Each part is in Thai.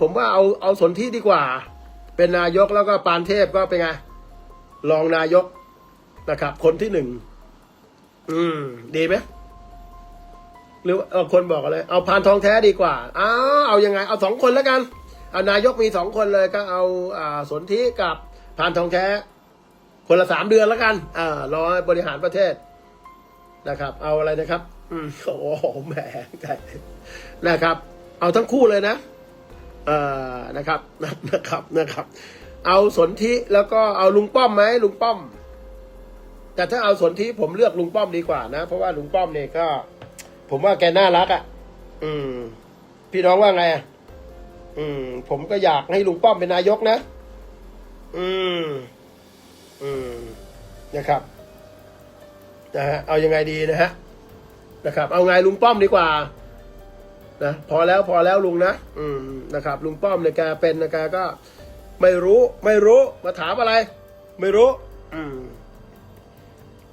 ผมว่าเอาเอาสนที่ดีกว่า เป็นนายกแล้วก็ปานเทพก็เป็นไงรองนายกนะครับ คนที่หนึ่งอืม ดีไหมหรือเออคนบอกอะไรเอาพานทองแท้ดีกว่าอ้าวเอายังไง เอาสองคนแล้วกันเอานายกมีสองคนเลยก็เอาอ่าสนธิกับพานทองแท้ คนละสามเดือนแล้วกันอ่ารอบริหารประเทศนะครับ เอาอะไรนะครับ อืมโอ้โหแหมใจนะครับ เอาทั้งคู่เลยนะ นะครับนะครับนะครับ เอาสนธิแล้วก็เอาลุงป้อมไหมลุงป้อม แต่ถ้าเอาสนธิผมเลือกลุงป้อมดีกว่านะ เพราะว่าลุงป้อมเนี่ยก็ ผมว่าแกน่ารักอะ่ะ อืม พี่น้องว่าไงอะอืม ผมก็อยากให้ลุงป้อมเป็นนายกนะ อืม อืม นะครับนะฮะเอายังไงดีนะฮะนะครับ เอาไงลุงป้อมดีกว่า นะพอแล้วพอแล้วลุงนะอืมนะครับ ลุงป้อมเนี่ยแกเป็นนะแกก็ไม่รู้ไม่รู้มาถามอะไร ไม่รู้ อืม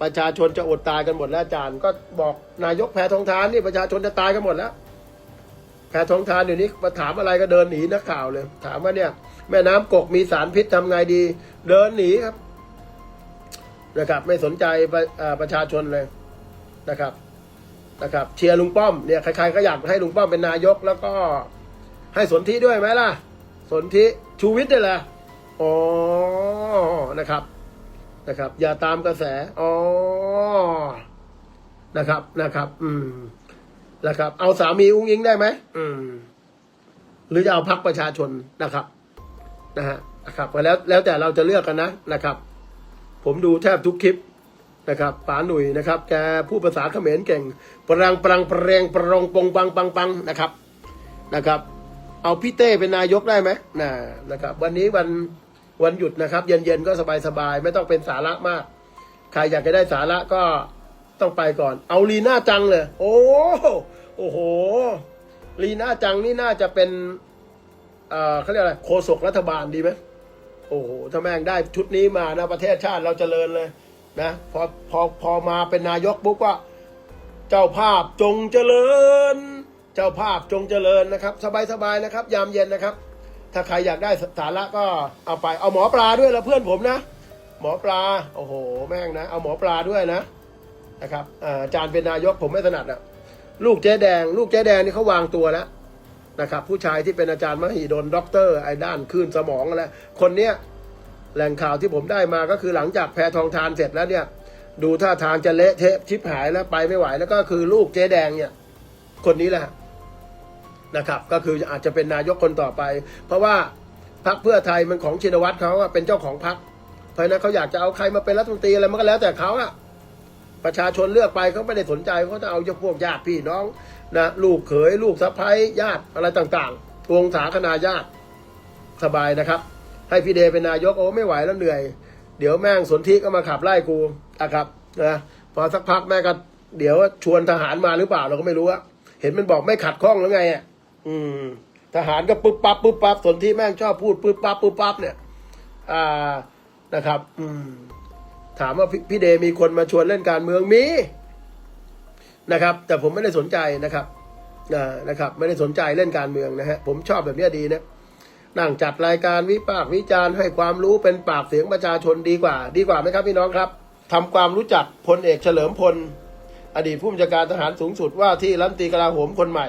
ประชาชนจะอดตายกันหมดแล้วอาจารย์ ก็บอกนายกแพทองทานนี่ประชาชนจะตายกันหมดแล้ว แพทองทานเดี๋ยวนี้มาถามอะไรก็เดินหนีนักข่าวเลย ถามว่าเนี่ย แม่น้ำกกมีสารพิษทำไงดี เดินหนีครับนะครับ ไม่สนใจประอ่าประชาชนเลยนะครับ นะครับเชียร์ลุงป้อมเนี่ยใครๆก็อยากให้ลุงป้อมเป็นนายก แล้วก็ให้สนธิด้วยไหมล่ะ สนธิชูวิทย์นี่แหละอ๋อนะครับนะครับ อย่าตามกระแสอ๋อนะครับนะครับ อืมนะครับ เอาสามีอุ้งอิงได้ไหมอืม หรือจะเอาพักประชาชนนะครับ นะฮะนะครับก็แล้วแล้วแต่เราจะเลือกกันนะนะครับ ผมดูแทบทุกคลิป นะครับป๋าหนุ่ยนะครับแกผู้ภาษาเขมรเก่งปรังปรังปรงปรองปงปังปังปังนะครับนะครับ เอาพี่เต้เป็นนายกได้ไหมนะนะครับ วันนี้วันวันหยุดนะครับ เย็นๆก็สบายๆไม่ต้องเป็นสาระมาก ใครอยากจะได้สาระก็ต้องไปก่อน เอาลีน่าจังเลย โอ้โอ้โหลีน่าจังนี่น่าจะเป็นเอ่อเขาเรียกอะไรโฆษกรัฐบาลดีไหมโอ้โหถ้าแม่งได้ชุดนี้มานะประเทศชาติเราจเจริญเลย นะพอพอพอมาเป็นนายกปุ๊บว่าเจ้าภาพจงเจริญ เจ้าภาพจงเจริญนะครับ สบายๆนะครับ ยามเย็นนะครับ ถ้าใครอยากได้สาระก็เอาไปเอาหมอปลาด้วยแล้วเพื่อนผมนะ หมอปลาโอ้โห แม่งนะ เอาหมอปลาด้วยนะนะครับอาจารย์เป็นนายกผมไม่ถนัดอะลูกเจ๊แดง ลูกเจ๊แดงนี่เขาวางตัวแล้วนะครับ ผู้ชายที่เป็นอาจารย์มหิดลด็อกเตอร์ไอ้ด้านคลื่นสมองอะไรคนเนี้ย แหล่งข่าวที่ผมได้มาก็คือหลังจากแพทองทานเสร็จแล้วเนี่ย ดูท่าทางจะเละเทะชิบหายแล้วไปไม่ไหว แล้วก็คือลูกเจ๊แดงเนี่ย คนนี้แหละนะครับ ก็คืออาจจะเป็นนายกคนต่อไป เพราะว่าพรรคเพื่อไทยมันของชินวัตรเขาเป็นเจ้าของพรรคเพราะฉะนั้นเขาอยากจะเอาใครมาเป็นรัฐมนตรีอะไรมันก็แล้วแต่เขาอะประชาชนเลือกไปเขาไม่ได้สนใจเขาจะเอาพวกญาติพี่น้องนะลูกเขยลูกสะใภ้ญาติอะไรต่างๆวงศาคณาญาติสบายนะครับ ให้พี่เดเป็นนายกโอ้ไม่ไหวแล้วเหนื่อย เดี๋ยวแม่งสนธิก็มาขับไล่กูนะครับนะพอสักพักแม่งก็เดี๋ยวชวนทหารมาหรือเปล่าเราก็ไม่รู้อะเห็นมันบอกไม่ขัดข้องแล้วไงอะอืม ทหารก็ปุ๊บปั๊บปุ๊บปั๊บสนธิแม่งชอบพูดปุ๊บปั๊บปุ๊บปั๊บเนี่ย อ่านะครับ อืม ถามว่าพี่พี่เดมีคนมาชวนเล่นการเมืองมีนะครับ แต่ผมไม่ได้สนใจนะครับอ่านะครับ ไม่ได้สนใจเล่นการเมืองนะฮะผมชอบแบบนี้ดีนะ นั่งจัดรายการวิพากษ์วิจารณ์ให้ความรู้เป็นปากเสียงประชาชนดีกว่า ดีกว่าไหมครับพี่น้องครับทำความรู้จักพลเอกเฉลิมพล อดีตผู้บัญชาการทหารสูงสุดว่าที่รัฐมนตรีกลาโหมคนใหม่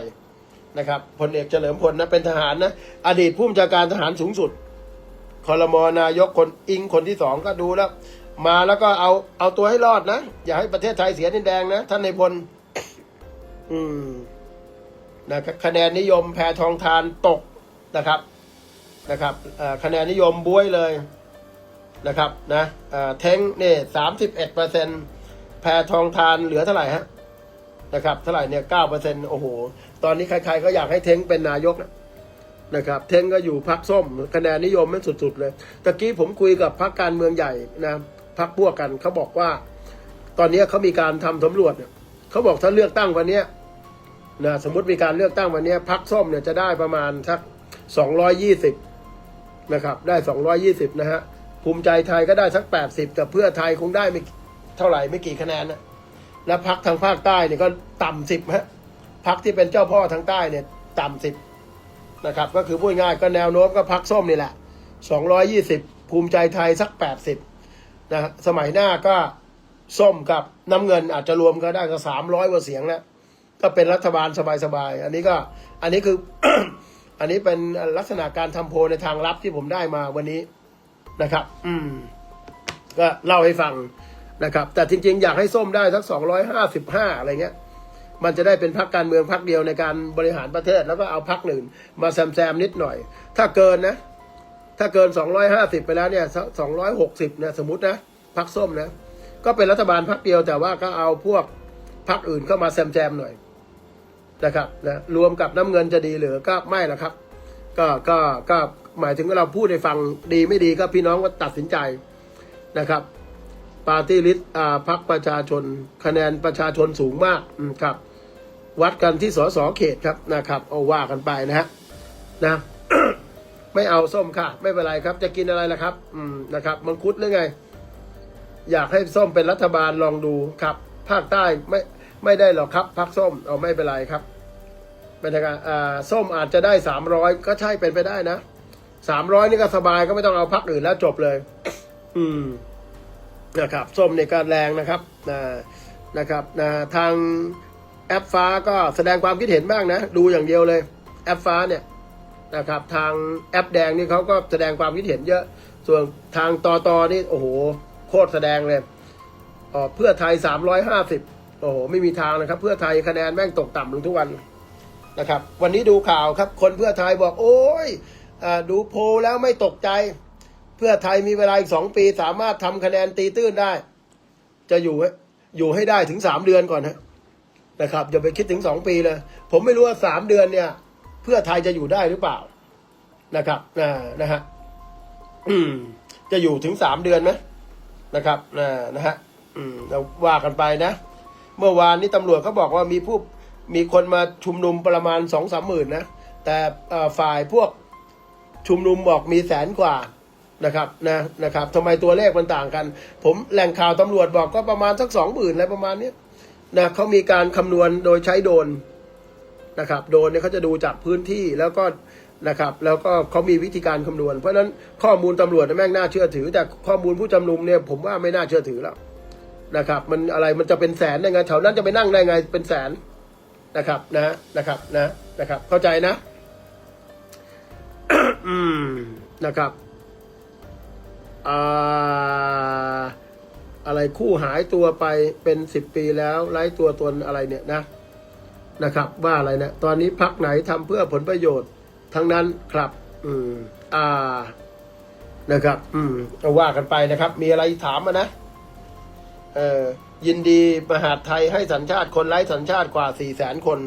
นะครับพลเอกเฉลิมพลนะเป็นทหารนะอดีตผู้บัญชาการทหารสูงสุดคอรมอนายกคนอิงคนที่สองก็ดูแล้ว มาแล้วก็เอาเอาตัวให้รอดนะ อย่าให้ประเทศไทยเสียดินแดงนะท่านในพลอืมนะครับคะแนนนิยมแพทองทานตกนะครับ นะครับคะแนนนิยมบวยเลยนะครับนะเท้งเนี่ยสามสิบเอ็ดเปอร์เซ็นแพทองทานเหลือเท่าไหร่ฮะนะครับเท่าไหร่เนี่ยเก้าเปอร์เซ็นโอ้โห ตอนนี้ใครๆก็อยากให้เท้งเป็นนายกนะนะครับเท้งก็อยู่พักส้มคะแนนนิยมมันสุดๆเลยตะกี้ผมคุยกับพักการเมืองใหญ่นะพักพวกกันเขาบอกว่า ตอนนี้เขามีการทำสำรวจเนี่ยเขาบอกถ้าเลือกตั้งวันนี้นะสมมติมีการเลือกตั้งวันนี้พักส้มเนี่ยจะได้ประมาณสักสองร้อยยี่สิบ นะครับได้ 220 นะฮะ ภูมิใจไทยก็ได้สัก 80 แต่เพื่อไทยคงได้ไม่เท่าไหร่ไม่กี่คะแนนนะและพักทางภาคใต้เนี่ยก็ต่ำสิบฮะพักที่เป็นเจ้าพ่อทางใต้เนี่ยต่ำสิบนะครับก็คือพูดง่ายก็แนวโน้มก็พักส้มนี่แหละสองร้อยยี่สิบภูมิใจไทยสักแปดสิบนะฮะสมัยหน้าก็ส้มกับน้ำเงินอาจจะรวมก็ได้ก็สามร้อยกว่าเสียงแล้วก็เป็นรัฐบาลสบายๆ อันนี้ก็อันนี้คือ อันนี้เป็นลักษณะการทำโพลในทางลับที่ผมได้มาวันนี้นะครับ อืม ก็เล่าให้ฟังนะครับ แต่จริง ๆ อยากให้ส้มได้สักสองร้อยห้าสิบห้าอะไรเงี้ย มันจะได้เป็นพรรคการเมืองพรรคเดียวในการบริหารประเทศ แล้วก็เอาพรรคหนึ่งมาแซมแซมๆนิดหน่อย ถ้าเกินนะ ถ้าเกินสองร้อยห้าสิบไปแล้วเนี่ยสองร้อยหกสิบเนี่ยสมมตินะพรรคส้มนะ ก็เป็นรัฐบาลพรรคเดียวแต่ว่าก็เอาพวกพรรคอื่นเข้ามาแซมแซมๆหน่อย นะครับนะรวมกับน้ำเงินจะดีหรือก็ไม่ละครับ ก็ก็ก็หมายถึงว่าเราพูดให้ฟังดีไม่ดีก็พี่น้องก็ตัดสินใจนะครับปาร์ตี้ลิสต์อ่าพักประชาชน คะแนนประชาชนสูงมากครับ วัดกันที่สสเขตครับนะครับ เอาว่ากันไปนะฮะนะไม่เอาส้มค่ะ ไม่เป็นไรครับ จะกินอะไรล่ะครับ อืมนะครับมังคุดหรือไง อยากให้ส้มเป็นรัฐบาลลองดูครับ ภาคใต้ไม่ ไม่ได้หรอกครับพักส้มเอาไม่เป็นไรครับเป็นการอ่าส้มอาจจะได้สามร้อยก็ใช่เป็นไปได้นะสามร้อยนี่ก็สบายก็ไม่ต้องเอาพักอื่นแล้วจบเลย อืมนะครับ ส้มในการแรงนะครับนะนะครับนะทางแอปฟ้าก็แสดงความคิดเห็นบ้างนะ ดูอย่างเดียวเลย แอปฟ้าเนี่ยนะครับ ทางแอปแดงนี่เขาก็แสดงความคิดเห็นเยอะ ส่วนทางตอตอนี่โอ้โห โคตรแสดงเลยเอ่อเพื่อไทยสามร้อยห้าสิบ โอ้โหไม่มีทางนะครับ เพื่อไทยคะแนนแม่งตกต่ำลงทุกวันนะครับ วันนี้ดูข่าวครับ คนเพื่อไทยบอก โอ้ยอดูโพแล้วไม่ตกใจ เพื่อไทยมีเวลาอีกสองปี สามารถทำคะแนนตีตื้นได้ จะอยู่ให้อยู่ให้ได้ถึงสามเดือนก่อนนะนะครับอย่าไปคิดถึงสองปีเลย ผมไม่รู้ว่าสามเดือนเนี่ย เพื่อไทยจะอยู่ได้หรือเปล่านะครับนะนะฮะจะอยู่ถึงสามเดือนไหมนะครับนะนะฮะเราว่ากันไปนะ เมื่อวานนี้ตำรวจเขาบอกว่ามีผู้มีคนมาชุมนุมประมาณสองสามหมื่นนะ แต่ฝ่ายพวกชุมนุมบอกมีแสนกว่านะครับนะนะครับทำไมตัวเลขมันต่างกัน ผมแหล่งข่าวตำรวจบอกก็ประมาณสักสองหมื่นอะไรประมาณเนี้นะเขามีการคำนวณโดยใช้โดนนะครับโดนเนี่ยเขาจะดูจากพื้นที่แล้วก็นะครับแล้วก็เขามีวิธีการคำนวณ เพราะฉะนั้นข้อมูลตำรวจเนี่ยแม่งน่าเชื่อถือ แต่ข้อมูลผู้จำนุมเนี่ยผมว่าไม่น่าเชื่อถือแล้ว นะครับ มันอะไรมันจะเป็นแสนได้ไงแถวนั้นจะไปนั่งได้ไงเป็นแสนนะครับนะนะครับนะนะครับ เข้าใจนะ อืมนะครับอ่าอะไรคู่หายตัวไปเป็นสิบปีแล้วไร้ตัวตนอะไรเนี่ยนะนะครับ ว่าอะไรเนะตอนนี้พักไหนทำเพื่อผลประโยชน์ ทั้งนั้นครับ อืม อ่านะครับ อืมว่ากันไปนะครับ มีอะไรถามมานะ เออยินดีมหาดไทยให้สัญชาติคนไร้สัญชาติกว่าสี่แสนคน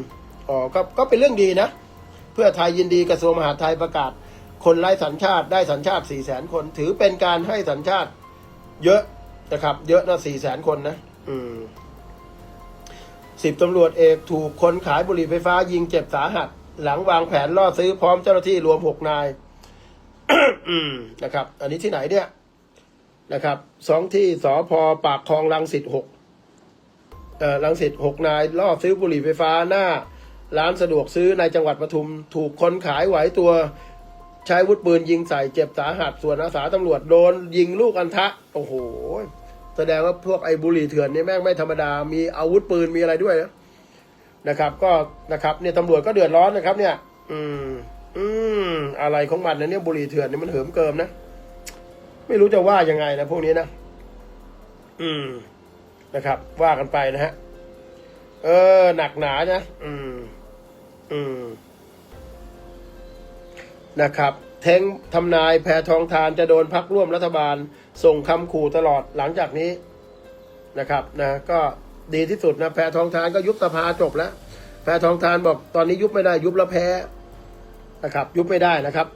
อ๋อก็ก็เป็นเรื่องดีนะ เพื่อไทยยินดีกระทรวงมหาดไทยประกาศ คนไร้สัญชาติได้สัญชาติสี่แสนคน ถือเป็นการให้สัญชาติเยอะนะครับ เยอะนะสี่แสนคนนะ อืมสิบตำรวจเอกถูกคนขายบุหรี่ไฟฟ้ายิงเจ็บสาหัส หลังวางแผนล่อซื้อพร้อมเจ้าหน้าที่รวมหกนายนะครับ อันนี้ที่ไหนเนี่ย นะครับสองที่สอพอปากคลองลังสิตหกลังสิตหกนายล่อซื้อบุหรี่ไฟฟ้าหน้า ร้านสะดวกซื้อในจังหวัดปทุม ถูกคนขายไหวตัวใช้อาวุธปืนยิงใส่เจ็บสาหัสส่วนอาสาตำรวจโดนยิงลูกอันทะ โอ้โห แสดงว่าพวกไอ้บุหรี่เถื่อนนี่แม่งไม่ธรรมดา มีอาวุธปืนมีอะไรด้วยนะนะครับ ก็นะครับเนี่ยตำรวจก็เดือดร้อนนะครับ เนี่ย อืม อืม อะไรของมันนะเนี่ยบุหรี่เถื่อนนี่มันเหิมเกิมนะ ไม่รู้จะว่ายังไงนะพวกนี้นะ อืมนะครับ ว่ากันไปนะฮะ เออ หนักหนานะ อืม อืม นะครับ เทงทำนายแพทองทานจะโดนพักร่วมรัฐบาล ส่งคำขู่ตลอดหลังจากนี้นะครับ นะ ก็ดีที่สุดนะ แพทองทานก็ยุบสภาจบแล้ว แพทองทานบอกตอนนี้ยุบไม่ได้ยุบแล้วแพ้นะครับ ยุบไม่ได้นะครับ